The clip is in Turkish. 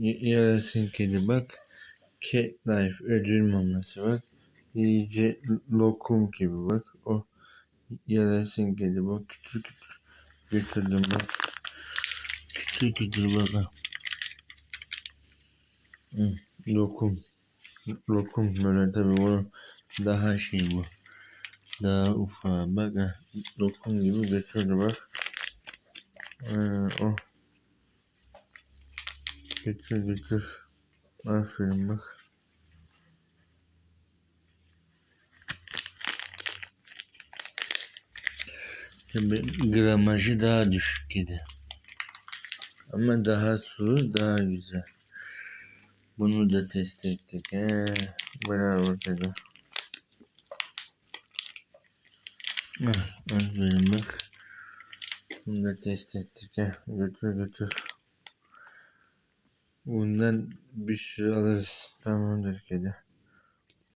Yarasın kedi bak. Cat Life ödül maması bak. İyice lokum gibi bak. O yarasın kedi bak. Kütür kütür götürdüm bak. Kütür kütür bak. lokum. Lokum böyle tabi o daha şey bu. Daha ufağı bak. Lokum gibi götürdü bak. Ee, o. Götür götür. Aferin bak. Tabi gramajı daha düşük kedi. Ama daha sulu daha güzel. Bunu da test ettik. He. Bravo kedi. Ah, Aferin bak. Bunu da test ettik. He. Götür götür. Bundan bir sürü alırız. Tamamdır kedi.